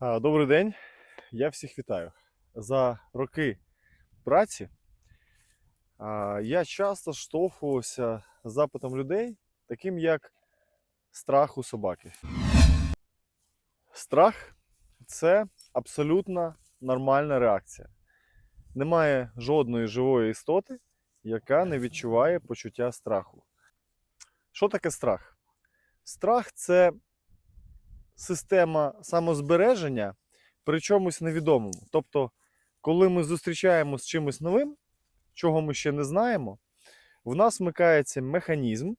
Добрий день, я всіх вітаю. За роки праці я часто штовхувався з запитом людей, таким як страх у собаки. Страх це абсолютно нормальна реакція. Немає жодної живої істоти, яка не відчуває почуття страху. Що таке страх? Страх це система самозбереження при чомусь невідомому. Тобто, коли ми зустрічаємося з чимось новим, чого ми ще не знаємо, в нас вмикається механізм,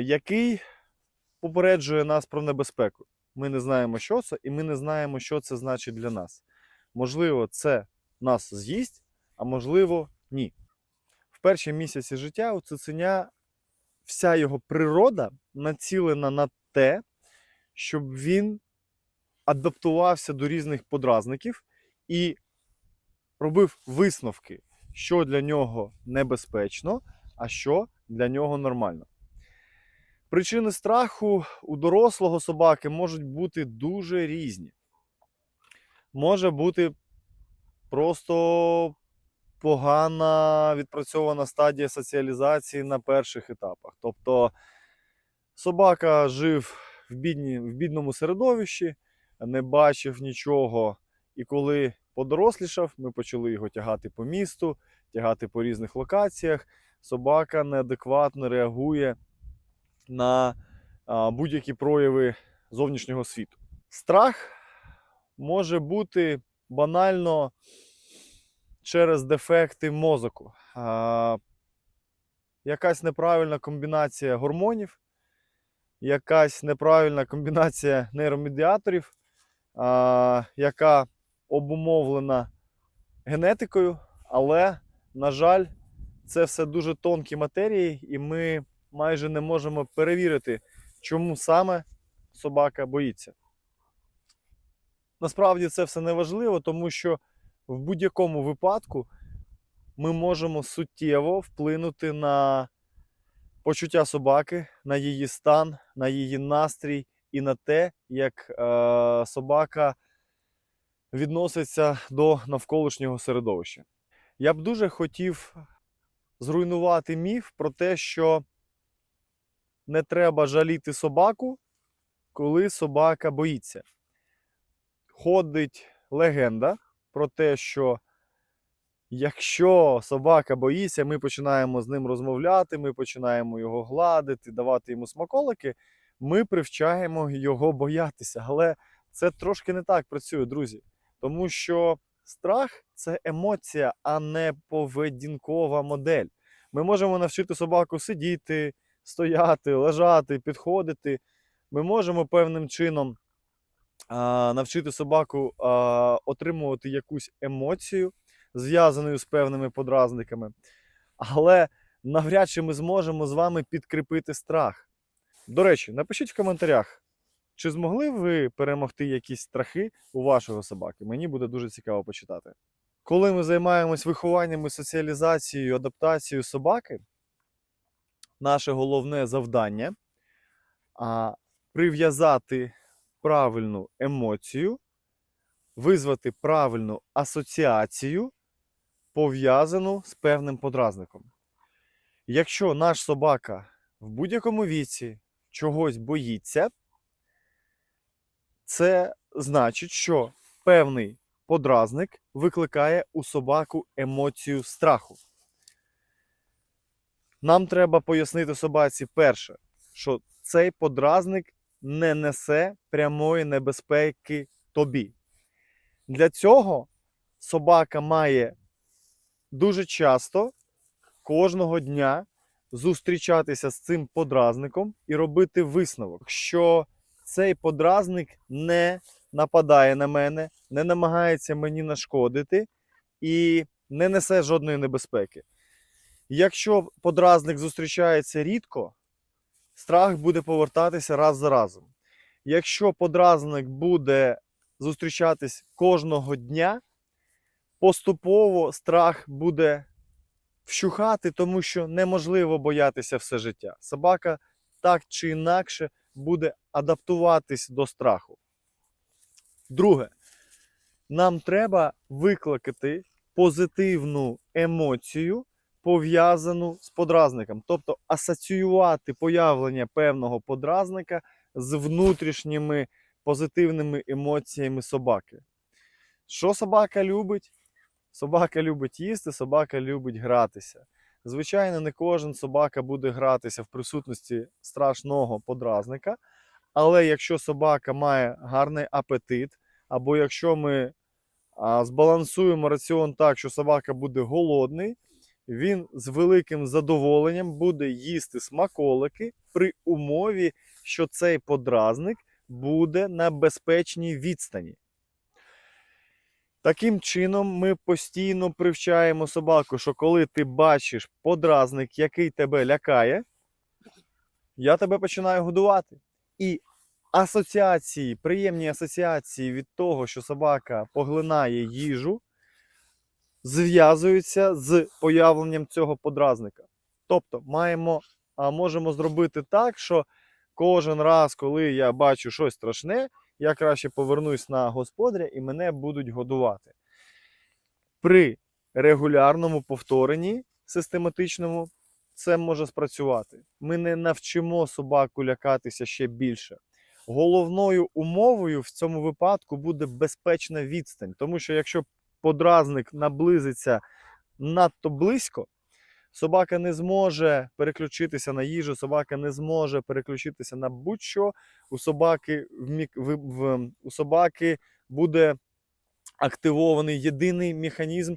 який попереджує нас про небезпеку. Ми не знаємо, що це, і ми не знаємо, що це значить для нас. Можливо, це нас з'їсть, а можливо, ні. В перші місяці життя у цуценя вся його природа націлена на те, щоб він адаптувався до різних подразників і робив висновки, що для нього небезпечно, а що для нього нормально. Причини страху у дорослого собаки можуть бути дуже різні. Може бути просто погана відпрацьована стадія соціалізації на перших етапах. Тобто собака жив в, бідні, в бідному середовищі, не бачив нічого. І коли подорослішав, ми почали його тягати по місту, тягати по різних локаціях. Собака неадекватно реагує на будь-які прояви зовнішнього світу. Страх може бути банально через дефекти мозоку. Якась неправильна комбінація гормонів, якась неправильна комбінація нейромедіаторів, а, яка обумовлена генетикою, але, на жаль, це все дуже тонкі матерії, і ми майже не можемо перевірити, чому саме собака боїться. Насправді це все не важливо, тому що в будь-якому випадку ми можемо суттєво вплинути на почуття собаки, на її стан, на її настрій і на те, як е, собака відноситься до навколишнього середовища. Я б дуже хотів зруйнувати міф про те, що не треба жаліти собаку, коли собака боїться. Ходить легенда про те, що якщо собака боїться, ми починаємо з ним розмовляти, ми починаємо його гладити, давати йому смаколики, ми привчаємо його боятися. Але це трошки не так працює, друзі. Тому що страх це емоція, а не поведінкова модель. Ми можемо навчити собаку сидіти, стояти, лежати, підходити. Ми можемо певним чином а, навчити собаку а, отримувати якусь емоцію, зв'язану з певними подразниками. Але навряд чи ми зможемо з вами підкріпити страх. До речі, напишіть в коментарях, чи змогли ви перемогти якісь страхи у вашого собаки? Мені буде дуже цікаво почитати. Коли ми займаємось вихованням і соціалізацією, адаптацією собаки, наше головне завдання а, прив'язати правильну емоцію, визвати правильну асоціацію, пов'язану з певним подразником. Якщо наш собака в будь-якому віці чогось боїться, це значить, що певний подразник викликає у собаку емоцію страху. Нам треба пояснити собаці перше, що цей подразник не несе прямої небезпеки тобі. Для цього собака має дуже часто кожного дня зустрічатися з цим подразником і робити висновок, що цей подразник не нападає на мене, не намагається мені нашкодити і не несе жодної небезпеки. Якщо подразник зустрічається рідко, страх буде повертатися раз за разом. Якщо подразник буде зустрічатись кожного дня, поступово страх буде вщухати, тому що неможливо боятися все життя. Собака так чи інакше буде адаптуватись до страху. Друге, нам треба викликати позитивну емоцію, пов'язану з подразником. Тобто асоціювати появлення певного подразника з внутрішніми позитивними емоціями собаки. Що собака любить? Собака любить їсти, собака любить гратися. Звичайно, не кожен собака буде гратися в присутності страшного подразника. Але якщо собака має гарний апетит, або якщо ми а, збалансуємо раціон так, що собака буде голодний, він з великим задоволенням буде їсти смаколики при умові, що цей подразник буде на безпечній відстані. Таким чином, ми постійно привчаємо собаку, що коли ти бачиш подразник, який тебе лякає, я тебе починаю годувати. І асоціації, приємні асоціації від того, що собака поглинає їжу, зв'язуються з появленням цього подразника. Тобто, маємо, а, можемо зробити так, що кожен раз, коли я бачу щось страшне, я краще повернусь на господаря і мене будуть годувати. При регулярному повторенні систематичному це може спрацювати. Ми не навчимо собаку лякатися ще більше. Головною умовою в цьому випадку буде безпечна відстань, тому що якщо подразник наблизиться надто близько, собака не зможе переключитися на їжу, собака не зможе переключитися на будь-що. У собаки, в, в, у собаки буде активований єдиний механізм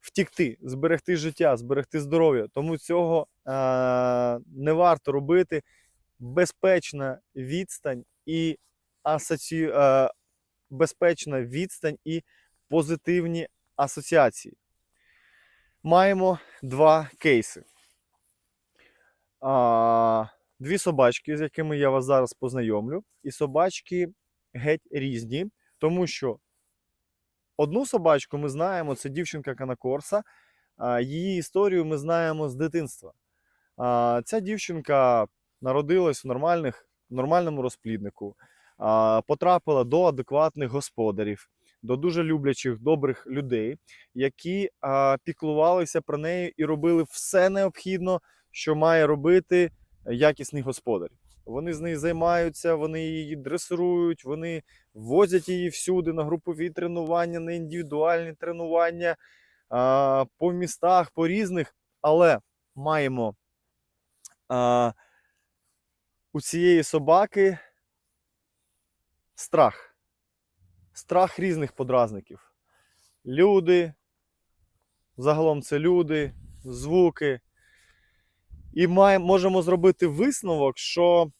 втікти, зберегти життя, зберегти здоров'я. Тому цього е, не варто робити. Безпечна відстань і асоці... е, безпечна відстань і позитивні асоціації. Маємо два кейси. А, дві собачки, з якими я вас зараз познайомлю. І собачки геть різні, тому що одну собачку ми знаємо, це дівчинка Канакорса. Її історію ми знаємо з дитинства. А, ця дівчинка народилась в, нормальних, в нормальному розпліднику, а, потрапила до адекватних господарів, до дуже люблячих, добрих людей, які а, піклувалися про неї і робили все необхідне, що має робити якісний господар. Вони з нею займаються, вони її дресирують, вони возять її всюди на групові тренування, на індивідуальні тренування а, по містах, по різних. Але маємо а, у цієї собаки страх. Страх різних подразників. Люди, загалом це люди, звуки. І має, можемо зробити висновок, що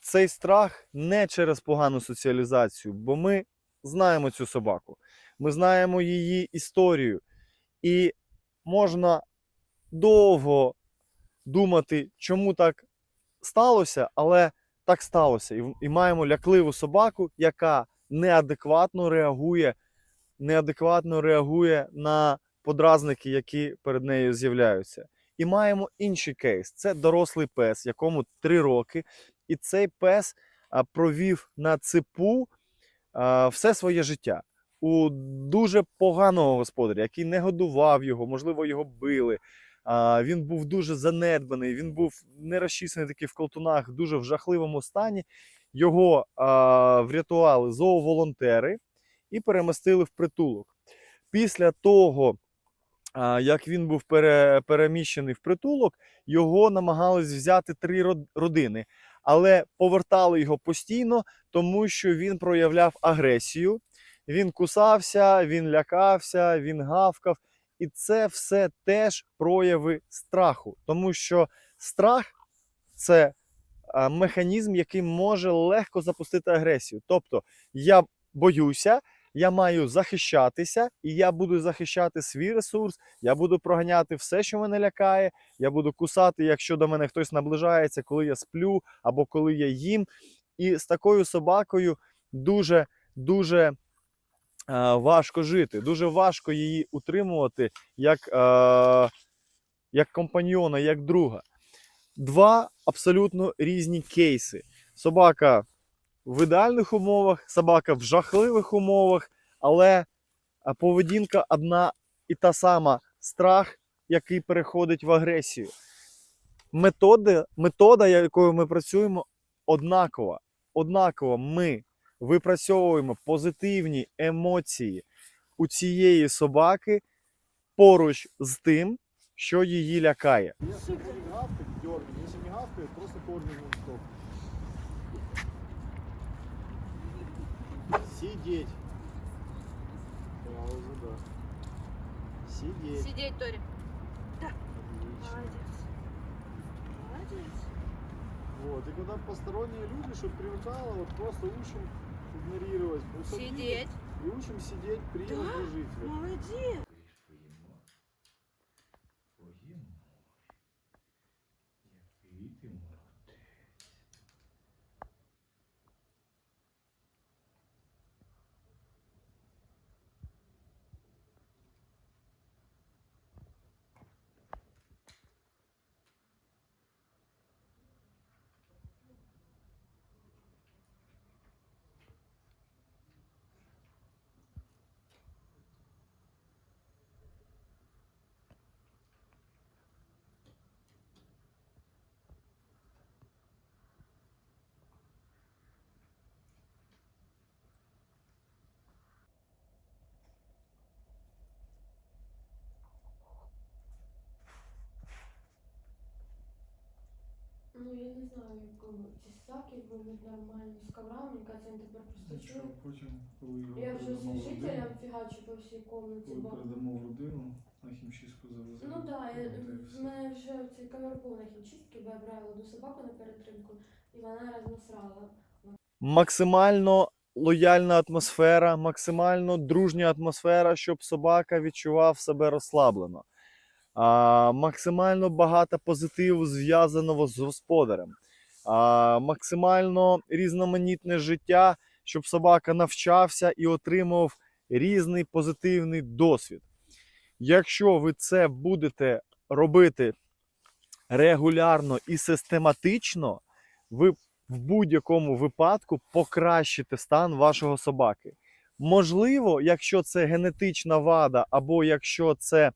цей страх не через погану соціалізацію, бо ми знаємо цю собаку, ми знаємо її історію. І можна довго думати, чому так сталося, але так сталося. І, і маємо лякливу собаку, яка неадекватно реагує, неадекватно реагує на подразники, які перед нею з'являються. І маємо інший кейс: це дорослий пес, якому 3 роки, і цей пес провів на цепу а, все своє життя. У дуже поганого господаря, який не годував його, можливо, його били. Він був дуже занедбаний, він був не розчісаний такий в колтунах, дуже в жахливому стані. Його врятували зооволонтери і перемістили в притулок. Після того, як він був пере, переміщений в притулок, його намагались взяти три родини, але повертали його постійно, тому що він проявляв агресію. Він кусався, він лякався, він гавкав. І це все теж прояви страху, тому що страх це механізм, який може легко запустити агресію. Тобто я боюся, я маю захищатися, і я буду захищати свій ресурс, я буду проганяти все, що мене лякає, я буду кусати, якщо до мене хтось наближається, коли я сплю або коли я їм. І з такою собакою дуже дуже е, важко жити, дуже важко її утримувати як, е, як компаньйона, як друга. Два абсолютно різні кейси. Собака в ідеальних умовах, собака в жахливих умовах, але поведінка одна і та сама страх, який переходить в агресію. Методи, метода, якою ми працюємо, однакова. Однаково ми випрацьовуємо позитивні емоції у цієї собаки поруч з тим, що її лякає. Если будет гавкать, дергай. Если не просто стоп. Сидеть. Пауза, да. Сидеть. Сидеть, Тори. Отлично. Молодец. Молодец. Вот, и когда посторонние люди, чтобы привыкало, вот просто учим игнорировать. Видеть, Сидеть. И учим сидеть, при Да? служителя. Молодец. Який ти молодець. Ну, я не знаю, як ці саки будуть нормально з коврами, мені кажеться, він тепер просто чує. Нічого, потім, коли Я вже з жителям фігачу по всій комнаті, коли бо... передамо в родину, на хімчистку завеземо. Ну так, в мене вже цей ковер був на хімчистці, бо я брала одну собаку на перетримку, і вона рознасрала. максимально лояльна атмосфера, максимально дружня атмосфера, щоб собака відчував себе розслаблено. А, максимально багато позитиву зв'язаного з господарем. А, максимально різноманітне життя, щоб собака навчався і отримав різний позитивний досвід. Якщо ви це будете робити регулярно і систематично, ви в будь-якому випадку покращити стан вашого собаки. Можливо, якщо це генетична вада, або якщо це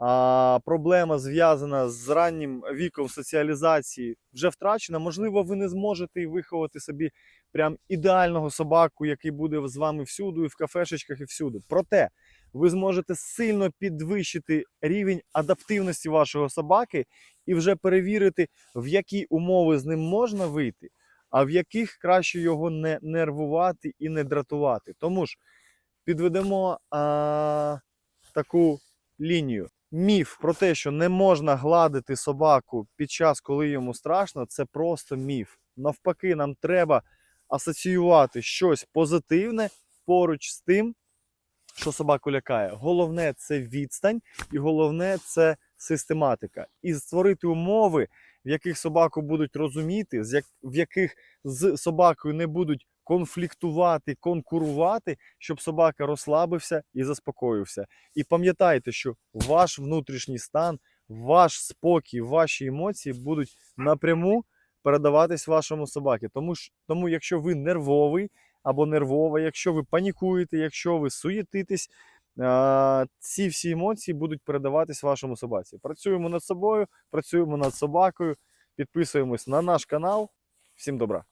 а, проблема зв'язана з раннім віком соціалізації, вже втрачена, можливо, ви не зможете виховати собі прям ідеального собаку, який буде з вами всюди, і в кафешечках, і всюди. Проте ви зможете сильно підвищити рівень адаптивності вашого собаки і вже перевірити, в які умови з ним можна вийти, а в яких краще його не нервувати і не дратувати. Тому ж підведемо а, таку лінію. Міф про те, що не можна гладити собаку під час, коли йому страшно, це просто міф. Навпаки, нам треба асоціювати щось позитивне поруч з тим, що собаку лякає. Головне це відстань, і головне це систематика. І створити умови, в яких собаку будуть розуміти, в яких з собакою не будуть конфліктувати, конкурувати, щоб собака розслабився і заспокоївся. І пам'ятайте, що ваш внутрішній стан, ваш спокій, ваші емоції будуть напряму передаватись вашому собаці. Тому, тому якщо ви нервовий або нервова, якщо ви панікуєте, якщо ви суєтитесь, ці всі емоції будуть передаватись вашому собаці. Працюємо над собою, працюємо над собакою, підписуємось на наш канал. Всім добра!